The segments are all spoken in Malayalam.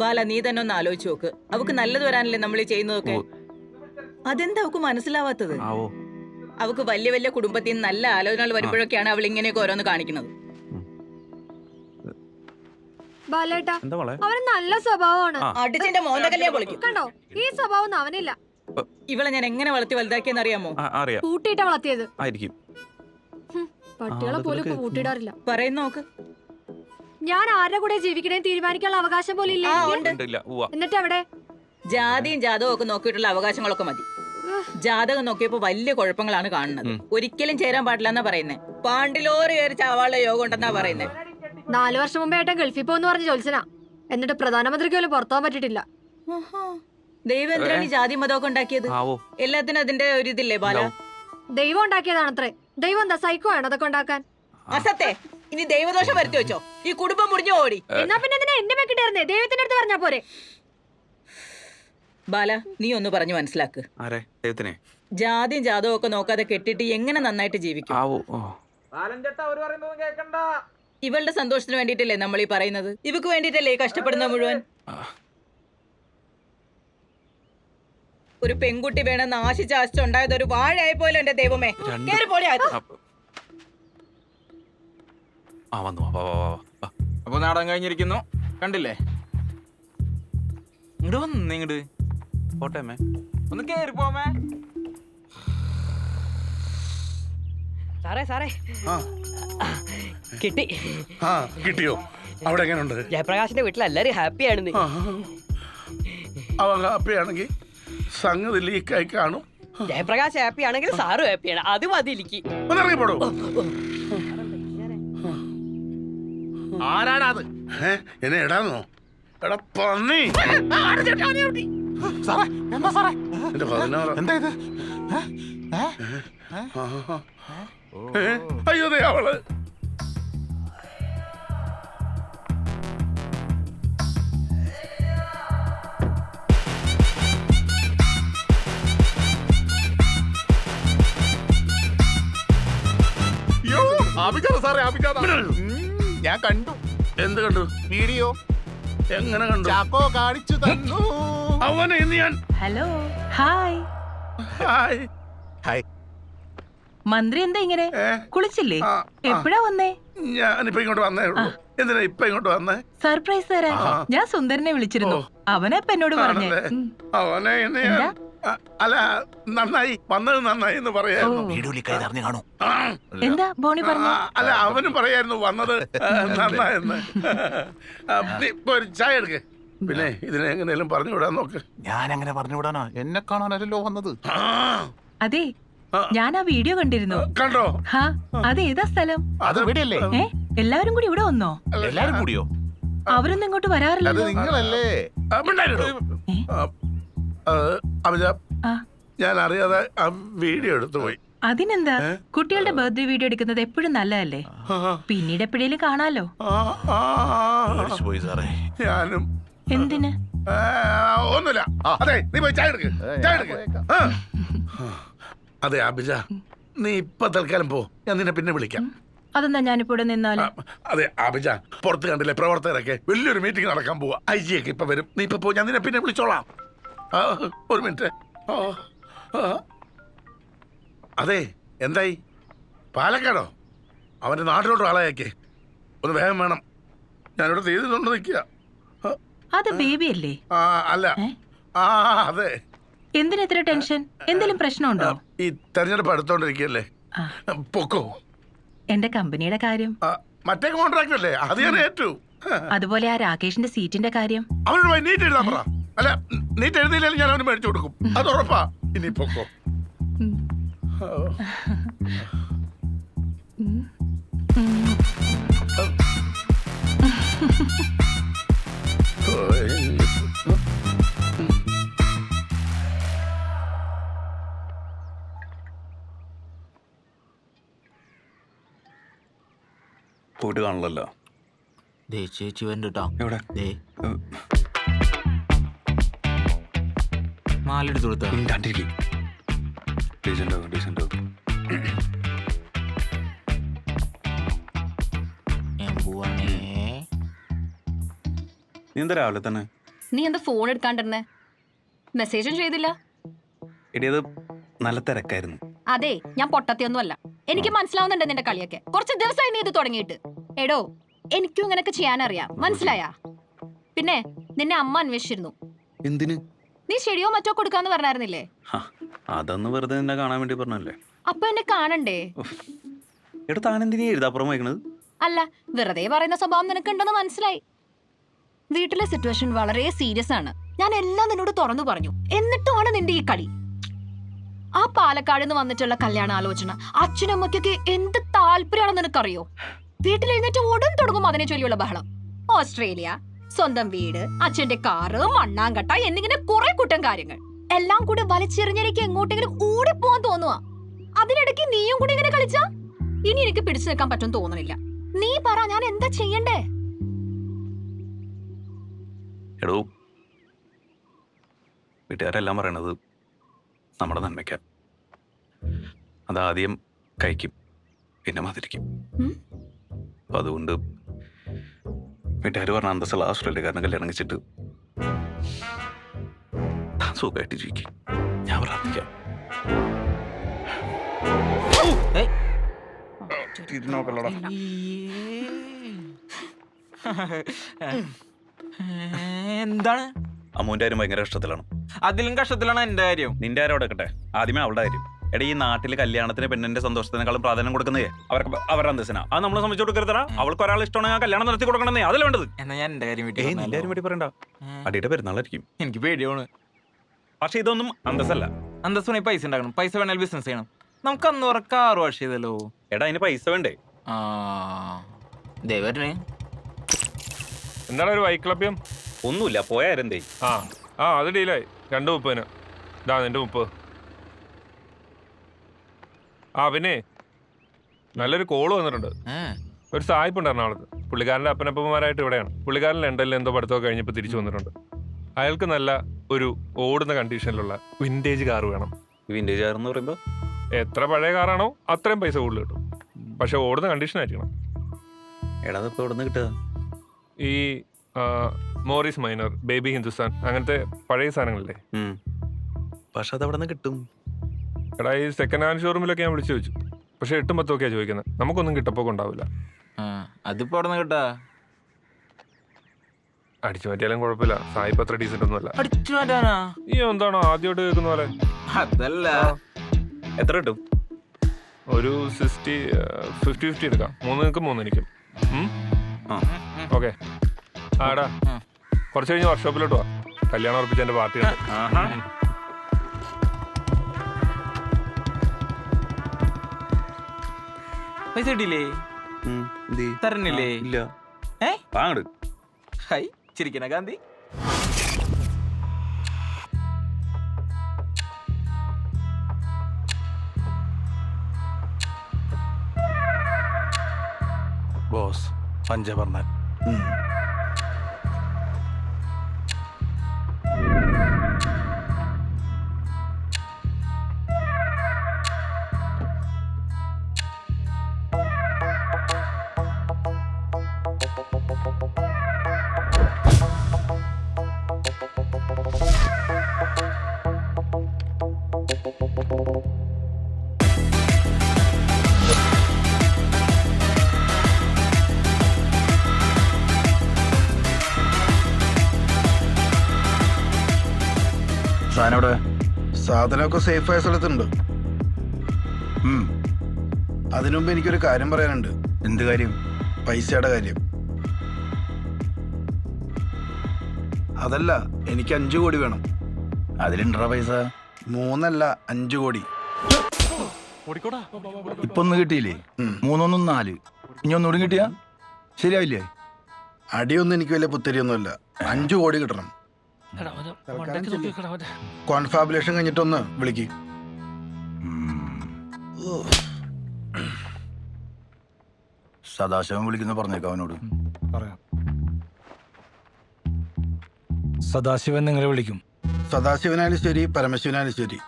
ബാല നീ തന്നെ ഒന്ന് ആലോചിച്ചു നോക്ക്. അവക്ക് നല്ലത് വരാനല്ലേ നമ്മൾ ഈ ചെയ്യുന്നതൊക്കെ? അതെന്താ അവക്ക് മനസ്സിലാവാത്തത്? അവക്ക് വലിയ വലിയ കുടുംബത്തിൽ നിന്ന് നല്ല ആലോചനകൾ വരുമ്പോഴൊക്കെയാണ് അവൾ ഇങ്ങനെയൊക്കെ ഓരോന്ന് കാണിക്കുന്നത്. ബാലേട്ടാ നല്ല സ്വഭാവമാണ്. അടിച്ചിന്റെ പൊളിക്കും. കണ്ടോ? ഈ സ്വഭാവം അവനില്ല. ഇവളെ ഞാൻ എങ്ങനെ വളർത്തി വലുതാക്കിയെന്ന് അറിയാമോ? ആ, അറിയാം. കൂട്ടിയിട്ടാ വളർത്തിയത്. ആയിരിക്കും. പട്ടികളെ പോലും കൂട്ടിയിടാറില്ല. പറയുന്ന നോക്ക് ഞാൻ ആരുടെ കൂടെ ജീവിക്കണേ തീരുമാനിക്കാനുള്ള അവകാശം പോലും ഇല്ല. എനിക്ക്. എന്നിട്ട് അവിടെ ജാതിയും ജാതവും ഒക്കെ നോക്കിയിട്ടുള്ള അവകാശങ്ങളൊക്കെ മതി. ജാതകം നോക്കിയപ്പോ വലിയ കുഴപ്പങ്ങളാണ് കാണുന്നത്. ഒരിക്കലും ചേരാൻ പാടില്ല എന്നാ പറയുന്നേ. പാണ്ടിലോറ് കയറി ചാവാളെ യോഗം ഉണ്ടെന്നാ പറയുന്നേ. നാലു വർഷം മുമ്പേ ഏട്ടൻ ഗൾഫിൽ പോകുന്നു പറഞ്ഞ് ജോത്സന എന്നിട്ട് പ്രധാനമന്ത്രിക്ക് പോലും പുറത്താൻ പറ്റിയിട്ടില്ല. ദൈവം എന്തിനാണ് ഈ ജാതി മതമൊക്കെ ഉണ്ടാക്കിയത്? ആവോ. എല്ലാത്തിനും അതിന്റെ ഒരു ഇതില്ലേ ബാല? ദൈവം ഉണ്ടാക്കിയതാണത്രേ. ദൈവം എന്താ സൈക്കോ ആണ് അതൊക്കെ ഉണ്ടാക്കാൻ? അസത്തെ ഇനി ദൈവദോഷം വരുത്തി വെച്ചോ. ഈ കുടുംബം മുറിഞ്ഞു ഓടി. എന്നാ പിന്നെ എന്തിനാ എന്റെ മെക്കിട്ടായിരുന്നേ ദൈവത്തിന്റെ അടുത്ത് പറഞ്ഞാ പോരെ. ബാല നീ ഒന്ന് പറഞ്ഞു മനസ്സിലാക്ക്. ആരെ? ദൈവത്തിനെ? ജാതിയും ജാതവും ഒക്കെ നോക്കാതെ കെട്ടിട്ട് എങ്ങനെ നന്നായിട്ട് ജീവിക്കും? ആവോ ഓ. ഇവളുടെ സന്തോഷത്തിന് വേണ്ടിയിട്ടല്ലേ നമ്മൾ ഈ പറയുന്നത്? ഇവക്ക് വേണ്ടിയിട്ടല്ലേ ഈ കഷ്ടപ്പെടുന്ന മുഴുവൻ? ഒരു പെൺകുട്ടി വേണമെന്ന് ആശിച്ച് ആശിച്ചുണ്ടായത് ഒരു വാഴയായി പോലും എന്റെ ദൈവമേ കേറി. അപ്പ- ആ വന്നു വാ, വാ, വാ, വാ, വാ. അപ്പൊ നാടകം കഴിഞ്ഞിരിക്കുന്നു. കണ്ടില്ലേ? ഇങ്ങോട്ട് വന്ന് ഇങ്ങോട്ട് പോട്ടെ അമ്മേ. ഒന്ന് കേറി പോമേ സാറേ സാറേ. കിട്ടി. ആ കിട്ടിയോ? അവിടെ എങ്ങനെയുണ്ട് ജയപ്രകാശിന്റെ വീട്ടിൽ എല്ലാരും ഹാപ്പിയാണെന്ന് അവ ഹാപ്പി ആണെങ്കിൽ സംഗതി ലീക്കായി കാണും. ജയപ്രകാശ് ഹാപ്പി ആണെങ്കിൽ സാറും ഹാപ്പിയാണ് അത് മതി എനിക്ക്. ഒന്നിറങ്ങിപ്പോടൂ ആരാടാ അത്? എന്നെ ഇടാന്നോ എടാ പന്നി. സാറേ എന്താ സാറേ? എന്റെ പതിനാറ് എന്താ ഇത്? അയ്യോ ദേ അവൾ. അഭിജാത സാറേ അഭിജാത ഞാൻ കണ്ടു. എന്ത് കണ്ടു? വീഡിയോ. എങ്ങനെ കണ്ടു? ചാക്കോ കാണിച്ചു തന്നു. അവനെ ഇന്ന് ഞാൻ ഹലോ ഹായ്. ഹായ്. ഹായ്. മന്ത്രി എന്താ ഇങ്ങനെ? കുളിച്ചില്ലേ. എപ്പോഴാ വന്നേ? ഞാനിപ്പോ ഇങ്ങോട്ട് വന്നേ ഉള്ളൂ. എന്തിനാ ഇപ്പൊ ഇങ്ങോട്ട് വന്നേ? സർപ്രൈസ് തരാൻ. ഞാൻ സുന്ദരനെ വിളിച്ചിരുന്നു. അവനെ ഇപ്പൊ എന്നോട് പറഞ്ഞേ. അവനെ അല്ല നന്നായി വന്നത് നന്നായി എന്ന് പറയായിരുന്നു. കൈ നിറഞ്ഞു കാണൂ. എന്താ ബോണി പറഞ്ഞു? അല്ല അവനും പറയായിരുന്നു വന്നത് നന്നായെന്ന്. ഒരു ചായ എടുക്ക്. പിന്നെ ഇതിനെ എങ്ങനെയും പറഞ്ഞു വിടാൻ നോക്ക്. ഞാൻ അങ്ങനെ പറഞ്ഞു വിടാനാ. എന്നെ കാണാനല്ലോ വന്നത്. അതെ ഞാൻ ആ വീഡിയോ കണ്ടിരുന്നു. കണ്ടോ? അത് ഏതാ സ്ഥലം? അത് ഇവിടെയല്ലേ? എല്ലാവരും കൂടി ഇവിടെ വന്നോ? എല്ലാരും കൂടിയോ? അവരൊന്നും ഇങ്ങോട്ട് വരാറില്ലല്ലോ. നിങ്ങളല്ലേ? അഭിജ ആ. ഞാൻ അറിയാതെ ആ വീഡിയോ എടുത്തു പോയി. അതിനെന്താ? കുട്ടികളുടെ ബർത്ത്ഡേ വീഡിയോ എടുക്കുന്നത് എപ്പോഴും നല്ലതല്ലേ? പിന്നീട് എപ്പോഴേലും കാണാലോ? ആ, ആ, പോയി സാറേ. ഞാനും. എന്തിന്? ആ, ഒന്നുമില്ല. ആ. അതെ നീ പോയി ചായ എടുക്ക്. ചായ എടുക്ക്. ആ. അതെ അഭിജ നീ ഇപ്പൊ തൽക്കാലം പോ. ഞാൻ നിന്നെ പിന്നെ വിളിക്കാം. അതെന്താ ഞാനിപ്പോ ഇവിടെ നിന്നാൽ? ആ, അതെ അഭിജ പുറത്ത് കണ്ടില്ലേ പ്രവർത്തകരൊക്കെ. വലിയൊരു മീറ്റിംഗ് നടക്കാൻ പോവാ. ഐ ജി ഒക്കെ ഇപ്പൊ വരും. നീ ഇപ്പൊ പോ ഞാൻ നിന്നെ പിന്നെ വിളിച്ചോളാം. ആ, ഒരു മിനിറ്റ്. അതെ എന്തായി? പാലക്കാടോ? അവന്റെ നാട്ടിലോട്ട് ആളായക്കേ ഒന്ന് വേഗം വേണം. ഞാനിവിടെ തീയതിയിലുണ്ട് നിൽക്കുക. അത് ബേബി അല്ലേ. അല്ല ആ അതെ. എന്തിനാ ഇത്ര ടെൻഷൻ? എന്തെങ്കിലും പ്രശ്നമുണ്ടോ? ഈ തെരഞ്ഞെടുപ്പ് അടുത്തോണ്ടിരിക്കല്ലേ പൊക്കോ? എന്റെ കമ്പനിയുടെ കാര്യം? മറ്റേ കോൺട്രാക്ട് അല്ലേ അത് ഞാൻ ഏറ്റു. അതുപോലെ ആ രാകേഷിന്റെ സീറ്റിന്റെ കാര്യം? അവനോട് നീറ്റ് എഴുതാൻ പറ. അല്ല നീ എഴുതിയില്ലെങ്കിൽ ഞാൻ അവന് മേടിച്ചു കൊടുക്കും. അത് ഉറപ്പാ. ഇനി പൊക്കോ. ണല്ലോ. പോയിട്ട് ദേ ചേച്ചി വരണ്ടോ എവിടെ? മാലെടുത്ത് കൊടുത്ത മിണ്ടാണ്ടിരിക്കും ഡീസന്റ് ആവും ഡീസന്റ് ഞാൻ പോവാണേ. നീ എന്താ രാവിലെ തന്നെ? നീ എന്താ ഫോൺ എടുക്കാണ്ടിരുന്നേ? മെസ്സേജും ചെയ്തില്ല. എടി അത് നല്ല തിരക്കായിരുന്നു. അതെ ഞാൻ പൊട്ടത്തിയൊന്നുമല്ല. എനിക്ക് മനസ്സിലാവുന്നുണ്ട് നിന്റെ കളിയൊക്കെ. കുറച്ച് ദിവസമായി നീ ഇത് തുടങ്ങിയിട്ട്. എടോ എനിക്കും ഇങ്ങനെയൊക്കെ ചെയ്യാനറിയാം. മനസ്സിലായാ? പിന്നെ നിന്നെ അമ്മ അന്വേഷിച്ചിരുന്നു. എന്തിന്? നീ ശരിയോ മറ്റോ കൊടുക്കാന്ന് പറഞ്ഞായിരുന്നില്ലേ? അതൊന്ന് വെറുതെ നിന്നെ കാണാൻ വേണ്ടി പറഞ്ഞല്ലേ? അപ്പൊ എന്നെ കാണണ്ടേ? എടാ താൻ എഴുതാപ്പുറം വായിക്കണത്? അല്ല വെറുതെ പറയുന്ന സ്വഭാവം നിനക്കുണ്ടെന്ന് മനസ്സിലായി. വീട്ടിലെ സിറ്റുവേഷൻ വളരെ സീരിയസ് ആണ്. ഞാൻ എല്ലാം നിന്നോട് തുറന്നു പറഞ്ഞു. എന്നിട്ടുമാണ് നിന്റെ ഈ കളി. ആ പാലക്കാട് നിന്ന് വന്നിട്ടുള്ള കല്യാണ ആലോചന അച്ഛനും അമ്മയ്ക്കൊക്കെ എന്ത് താല്പര്യമാണെന്ന് നിനക്കറിയോ? വീട്ടിൽ എഴുന്നേറ്റ് ഉടൻ തുടങ്ങും അതിനെ ചൊല്ലിയുള്ള ബഹളം. ഓസ്ട്രേലിയ. സ്വന്തം വീട് അച്ഛന്റെ കാറ് മണ്ണാങ്കട്ട എന്നിങ്ങനെ കുറെ കുറ്റം കാര്യങ്ങൾ. എല്ലാം കൂടെ വലിച്ചെറിഞ്ഞെനിക്ക് എങ്ങോട്ടെങ്കിലും ഓടിപ്പോവാൻ തോന്നുവാ. അതിനിടയ്ക്ക് നീയും കൂടി ഇങ്ങനെ കളിച്ചാ? ഇനി എനിക്ക് പിടിച്ചു നിൽക്കാൻ പറ്റും തോന്നണില്ല. നീ പറ ഞാൻ എന്താ ചെയ്യണ്ടേ? എടോ വീട്ടുകാരെല്ലാം പറയണത് നമ്മുടെ നന്മയ്ക്ക. അതാദ്യം കഴിക്കും പിന്നെ മതിരിക്കും അതുകൊണ്ട് വീട്ടുകാർ പറഞ്ഞ അന്തസ്സുള്ള ഓസ്ട്രേലിയക്കാരനെ കല്യാണം കഴിച്ചിട്ട്. താൻ സുഖമായിട്ട് ജീവിക്കും ഞാൻ പ്രാർത്ഥിക്കാം. എന്താണ്? അമ്മൂന്റെ കാര്യം ഭയങ്കര കഷ്ടത്തിലാണ്. അതിലും കഷ്ടത്തിലാണ് എന്റെ കാര്യം. നിന്റെ ആരോടെ അവിടെ ആദ്യമേ അവളുടെ കാര്യം. എടാ ഈ നാട്ടിൽ കല്യാണത്തിന് പെണ്ണിന്റെ സന്തോഷത്തിനേക്കാളും പ്രാധാന്യം കൊടുക്കുന്നേ അവർക്ക് അവരുടെ അന്തസ്സിനാ. അത് നമ്മളെ സംബന്ധിച്ച് കൊടുക്കരുതാ അവൾക്ക് ഒരാൾ ഇഷ്ടമാണെങ്കിൽ കല്യാണം നടത്തി കൊടുക്കണമെന്നേ. അതല്ല വേണ്ടത്? എന്നാ ഞാൻ എന്റെ കാര്യം വീട്ടിൽ ഏയ് നിന്റെ കാര്യം വേണ്ടി പറയണ്ട. അടിയുടെ പെരുന്നാളായിരിക്കും. എനിക്ക് പേടിയാണ്. പക്ഷെ ഇതൊന്നും അന്തസ്സല്ല. അന്തസ്സുണി പൈസ ഉണ്ടാക്കണം. പൈസ വേണേൽ ബിസിനസ് ചെയ്യണം. നമുക്ക് അന്ന് ഉറക്ക ആറ് വർഷം ചെയ്തല്ലോ. എടാ അതിന് പൈസ വേണ്ടേ? ആ. ദേവരനെ എന്താണ് ഒരു വൈക്ലഭ്യം? ഒന്നുമില്ല പോയാരെന്തേ ആ. ആ അത് ഡീലായി രണ്ട് മുപ്പതിന്. ഇതാ നിന്റെ മുപ്പത്. ആ പിന്നെ നല്ലൊരു കോൾ വന്നിട്ടുണ്ട്. ഒരു സായിപ്പ് ഉണ്ട് എറണാകുളത്ത് പുള്ളിക്കാരന്റെ അപ്പനപ്പന്മാരായിട്ട് ഇവിടെയാണ്. പുള്ളിക്കാരൻ ലണ്ടനിൽ എന്തോ പഠിത്തമൊക്കെ കഴിഞ്ഞപ്പോൾ തിരിച്ചു വന്നിട്ടുണ്ട്. അയാൾക്ക് നല്ല ഒരു ഓടുന്ന കണ്ടീഷനിലുള്ള വിന്റേജ് കാർ വേണം. വിന്റേജ് കാർ എന്ന് പറയുമ്പോൾ എത്ര പഴയ കാറാണോ അത്രയും പൈസ കൂടുതൽ കിട്ടും. പക്ഷെ ഓടുന്ന കണ്ടീഷൻ ആയിരിക്കണം. എടാ അതിപ്പോ എവിടെ നിന്ന് കിട്ടുക? ഈ മോറിസ് മൈനർ ബേബി ഹിന്ദുസ്ഥാൻ അങ്ങനത്തെ പഴയ സാധനങ്ങളില്ലേ. പക്ഷെ അത് അവിടെ നിന്ന് കിട്ടും. എടാ ഈ സെക്കൻഡ് ഹാൻഡ് ഷോറൂമിലൊക്കെ ഞാൻ വിളിച്ചു ചോദിച്ചു. പക്ഷെ എട്ടും പത്തും ഒക്കെയാണ് ചോദിക്കുന്നത്. നമുക്കൊന്നും കിട്ടപ്പോൾ ഉണ്ടാവില്ല. അതിപ്പോ അവിടെ നിന്ന് കിട്ടാ? അടിച്ചു മാറ്റിയാലും കുഴപ്പമില്ല. സായിപ്പ് അത്ര ഡീസന്റ് ഒന്നുമല്ല. അടിച്ചു മാറ്റാനാ? ഈ എന്താണോ ആദ്യമായിട്ട് കേൾക്കുന്ന പോലെ? അതല്ല. എത്ര കിട്ടും? ഒരു സിക്സ്റ്റി ഫിഫ്റ്റി ഫിഫ്റ്റി എടുക്കാം. മൂന്ന് നിൽക്കും മൂന്ന് എനിക്കും ആ. ഓക്കെ. ആടാ. കുറച്ച് കഴിഞ്ഞ് വർക്ക്ഷോപ്പിലോട്ട് വാ. കല്യാണം ഉറപ്പിച്ച എന്റെ പാർട്ടി ഉണ്ട്. ആഹാ. പൈസ കിട്ടിയില്ലേ? തരണില്ലേ? ഇല്ല. ഏ? വാങ്ങട് ഹൈ ചിരിക്കണ ഗാന്ധി. ബോസ് പഞ്ച സാധനമൊക്കെ സേഫ് ആയ സ്ഥലത്തുണ്ട്. അതിനുമുമ്പ് എനിക്കൊരു കാര്യം പറയാനുണ്ട്. എന്ത് കാര്യം? പൈസയുടെ കാര്യം. അതല്ല എനിക്ക് അഞ്ചു കോടി വേണം. അതിലുണ്ടോ പൈസ? മൂന്നല്ല അഞ്ചു കോടി. ഇപ്പൊ ഒന്ന് കിട്ടിയില്ലേ. മൂന്നൊന്നും നാല്. ഇനി ഒന്നുകൂടി കിട്ടിയാ? ശരിയാവില്ലേ? അടിയൊന്നും എനിക്ക് വലിയ പുത്തരിയൊന്നുമില്ല. അഞ്ചു കോടി കിട്ടണം. കോൺഫാബുലേഷൻ കഴിഞ്ഞിട്ടൊന്ന് വിളിക്ക്. സദാശിവൻ വിളിക്കുന്ന പറഞ്ഞേക്കാം അവനോട്. പറയാം. സദാശിവൻ നിങ്ങളെ വിളിക്കും. സദാശിവനായാലും ശരി പരമശിവനായാലും ശരി.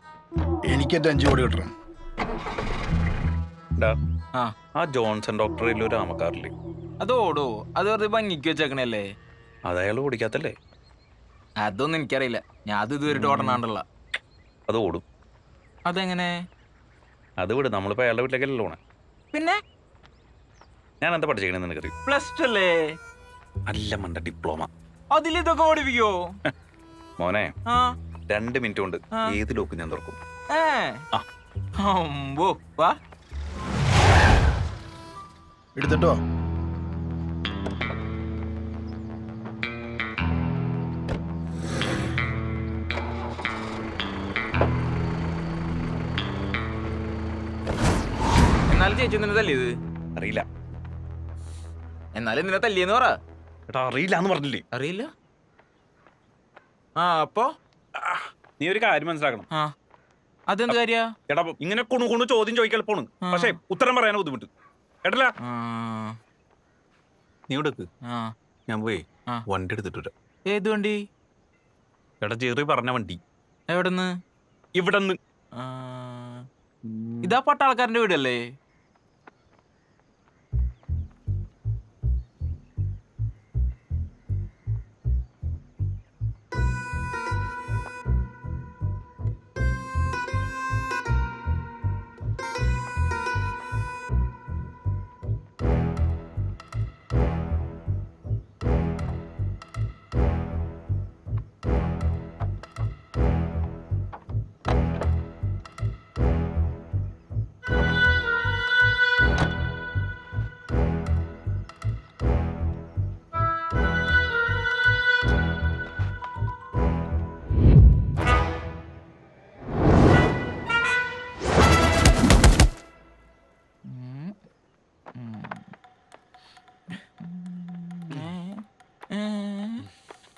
എനിക്ക് എന്റെ അഞ്ചു കോടി കിട്ടണം. ആ. ആ ജോൺസൺ ഡോക്ടറിൽ ഒരു ആമക്കാറില്ലേ അത് ഓടോ അത് വെറുതെ ഭംഗിക്ക് വെച്ചേക്കണല്ലേ? അത് അയാൾ ഓടിക്കാത്തല്ലേ അതൊന്നും എനിക്കറിയില്ല. ഞാൻ അത് ഇതുവരെ ഓടണാണ്ടല്ല അത് ഓടും. അതെങ്ങനെ? അത് വിട്. നമ്മളിപ്പോ അയാളുടെ വീട്ടിലേക്കല്ലേ ഓണേ പിന്നെ? ഞാൻ എന്താ പഠിച്ചേക്കണെന്ന് നിനക്കറിയും? പ്ലസ് ടു അല്ലേ? അല്ല മണ്ട ഡിപ്ലോമ. അതിൽ ഇതൊക്കെ ഓടിപ്പിക്കോ മോനെ ആ. രണ്ട് മിനിറ്റ് കൊണ്ട്. ഏത് ലോക്ക് ഞാൻ തുറക്കും? എടുത്തിട്ടോ? എന്നാലും ചേച്ചി നിന്നെ തല്ലിയത്? അറിയില്ല. എന്നാലും നിന്നെ തല്ലിയെന്ന് പറ. എടാ അറിയില്ല എന്ന് പറഞ്ഞില്ലേ? അറിയില്ല. ആ അപ്പോ? നീ ഒരു കാര്യം മനസ്സിലാക്കണം. ആ അതെന്ത് കാര്യ? എടാ ഇങ്ങനെ കുണു കുണു ചോദ്യം ചോദിക്കാൻ എളുപ്പമാണ്. പക്ഷേ ഉത്തരം പറയാൻ ബുദ്ധിമുട്ട്. എടല്ല നീ ഇവിടെ നിക്ക്. ഞാൻ പോയി ആ. വണ്ടി എടുത്തിട്ട് വരാം. ഏത് വണ്ടി? എടാ ചെറിയ പറഞ്ഞ വണ്ടി. എവിടെന്ന്? ഇവിടെ നിന്ന് ഇതാ പട്ടാളക്കാരന്റെ വീടല്ലേ?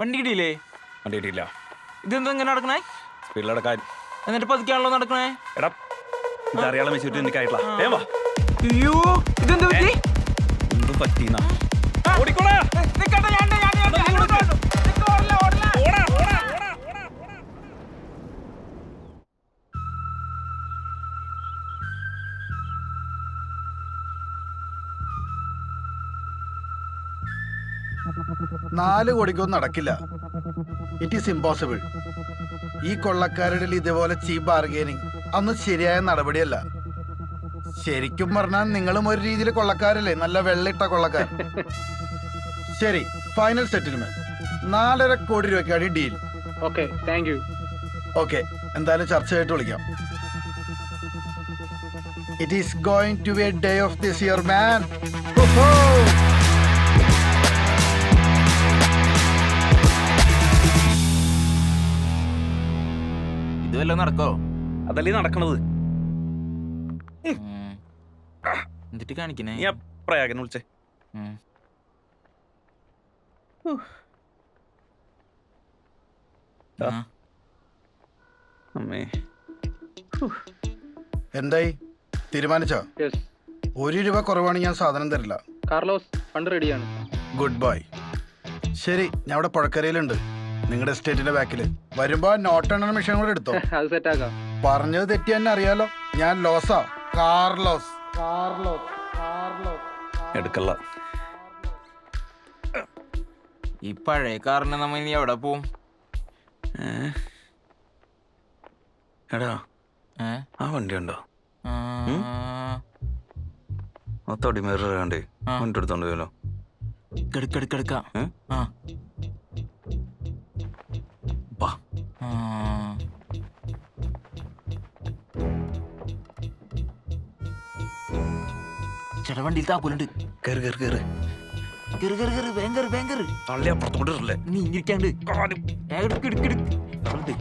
വണ്ടി കിട്ടിയില്ലേ വണ്ടി കിട്ടിയില്ല ഇതെന്താ ഇങ്ങനെ നടക്കണേ? സ്പീഡിലടക്കാൻ. എന്നിട്ട് പതുക്കാണല്ലോ നടക്കണേ? എടാ ഇതറിയാളെ വെച്ചിട്ട് എനിക്കായിട്ടില്ല ഏ വാ. അയ്യോ ഇതെന്താ പറ്റി? എന്ത് പറ്റീന്നാ. ഓടിക്കോളാ. നിക്കട്ടെ, ഞാൻ ഞാൻ ഞാൻ നാല് കോടിക്കൊന്നും നടക്കില്ല. ഇറ്റ് ഈസ് ഇമ്പോസിബിൾ ഈ കൊള്ളക്കാരുടെ ഇതുപോലെ ചീപ്പ് ബാർഗെയിനിങ് അന്ന് ശരിയായ നടപടിയല്ല. ശരിക്കും പറഞ്ഞാൽ നിങ്ങളും ഒരു രീതിയിൽ കൊള്ളക്കാരല്ലേ? നല്ല വെള്ളിട്ട കൊള്ളക്കാർ ശരി ഫൈനൽ സെറ്റിൽമെന്റ് നാലര കോടി രൂപയ്ക്കാണ് deal okay thank you okay എന്തായാലും ചർച്ചയായിട്ട് വിളിക്കാം. It is going to be a day of this year man ഇത് വല്ലതും നടക്കോ? അതല്ലേ നടക്കണത്. എന്നിട്ട് കാണിക്കണേ? ഈ പ്രയാഗനെ വിളിച്ചേ. അമ്മേ. എന്തായി? തീരുമാനിച്ചോ? യെസ് ഒരു രൂപ കുറവാണെങ്കിൽ ഞാൻ സാധനം തരില്ല. കാർലോസ് ഫണ്ട് റെഡിയാണ് ഗുഡ് ബൈ ശരി ഞാൻ അവിടെ പുഴക്കരയിലുണ്ട്. നിങ്ങളുടെ എസ്റ്റേറ്റിന്റെ ബാക്കിൽ വരുമ്പോ നോട്ട് എണ്ണ മെഷീൻ കൂടെ എടുത്തോ. അത് സെറ്റ് ആക്കാം. പറഞ്ഞത് തെറ്റി തന്നെ അറിയാലോ. ഞാൻ ലോസാ. കാർലോസ്. കാർലോസ്. കാർലോസ്. എടുക്കല്ല. ഈ പഴയ കാറിന് നമ്മ ഇനി എവിടെ പോവും? എടാ? ആ വണ്ടി ഉണ്ടോ ആ. ആ. തടിമേറ വേണ്ടേ എടുത്തോണ്ട് പോയല്ലോ കിടക്ക കിടക്ക കിടക്ക ആ. ചേട്ടാ വണ്ടിയിൽ താക്കോലുണ്ട് കയറി കയറി കയറി കയറി വേഗം കയറി വേഗം കയറി തള്ളി അപ്പുറത്തോട്ട് ഇടല്ലേ? നീ ഇരിക്കാണ്ട് കാലും. എടുക്ക് എടുക്ക് എടുക്ക്. തള്ളി.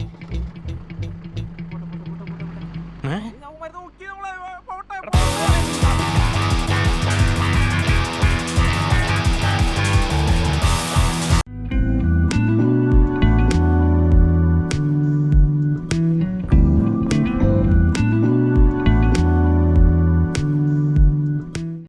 ഏ?